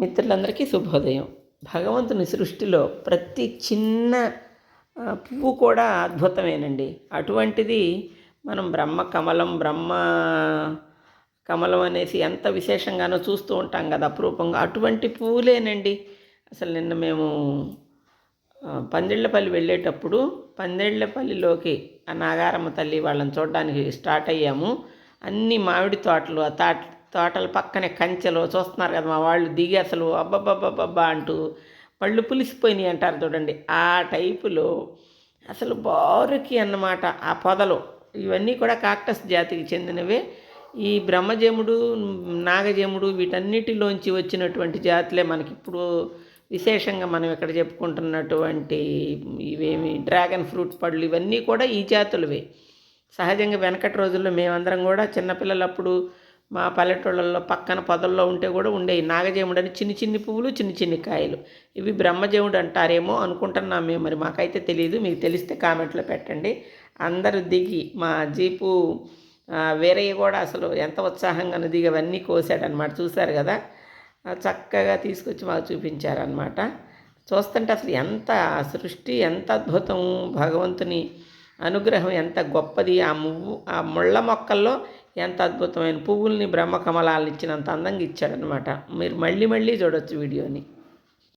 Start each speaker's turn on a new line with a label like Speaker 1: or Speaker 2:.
Speaker 1: మిత్రులందరికీ శుభోదయం. భగవంతుని సృష్టిలో ప్రతి చిన్న పువ్వు కూడా అద్భుతమేనండి. అటువంటిది మనం బ్రహ్మ కమలం బ్రహ్మ కమలం అనేసి ఎంత విశేషంగానో చూస్తూ ఉంటాం కదా అపురూపంగా. అటువంటి పువ్వులేనండి. అసలు నిన్న మేము పందిళ్ళపల్లి వెళ్ళేటప్పుడు పందిళ్ళపల్లిలోకి ఆ నాగారమ్మ తల్లి వాళ్ళని చూడడానికి స్టార్ట్ అయ్యాము. అన్ని మామిడి తోటలు ఆ తాట తోటల పక్కనే కంచెలు చూస్తున్నారు కదా మా వాళ్ళు దిగి అసలు అబ్బబ్బబ్బబ్బా అంటూ పళ్ళు పులిసిపోయినాయి అంటారు చూడండి. ఆ టైపులో అసలు బారుకి అన్నమాట ఆ పొదలు. ఇవన్నీ కూడా కాక్టస్ జాతికి చెందినవే. ఈ బ్రహ్మజముడు నాగజముడు వీటన్నిటిలోంచి వచ్చినటువంటి జాతులే మనకి ఇప్పుడు విశేషంగా మనం ఇక్కడ చెప్పుకుంటున్నటువంటి ఇవేమి డ్రాగన్ ఫ్రూట్ పళ్ళు ఇవన్నీ కూడా ఈ జాతులవే. సహజంగా వెనకటి రోజుల్లో మేమందరం కూడా చిన్నపిల్లలప్పుడు మా పల్లెటూళ్ళల్లో పక్కన పొదల్లో ఉంటే కూడా ఉండేవి. నాగజేముడు అని చిన్ని చిన్ని పువ్వులు చిన్ని చిన్ని కాయలు. ఇవి బ్రహ్మజేముడు అంటారేమో అనుకుంటున్నాం మేము మరి. మాకైతే తెలియదు మీకు తెలిస్తే కామెంట్లో పెట్టండి. అందరూ దిగి మా జీపు వేరయ్య కూడా అసలు ఎంత ఉత్సాహంగా దిగి అవన్నీ కోసాడనమాట చూశారు కదా? చక్కగా తీసుకొచ్చి మాకు చూపించారనమాట చూస్తుంటే అసలు ఎంత సృష్టి ఎంత అద్భుతం. భగవంతుని అనుగ్రహం ఎంత గొప్పది. ఆ మువ్వు ఆ ముళ్ళ మొక్కల్లో ఎంత అద్భుతమైన పువ్వుల్ని బ్రహ్మ కమలాలను ఇచ్చినంత అందంగా ఇచ్చాడనమాట మీరు మళ్ళీ మళ్ళీ చూడొచ్చు వీడియోని.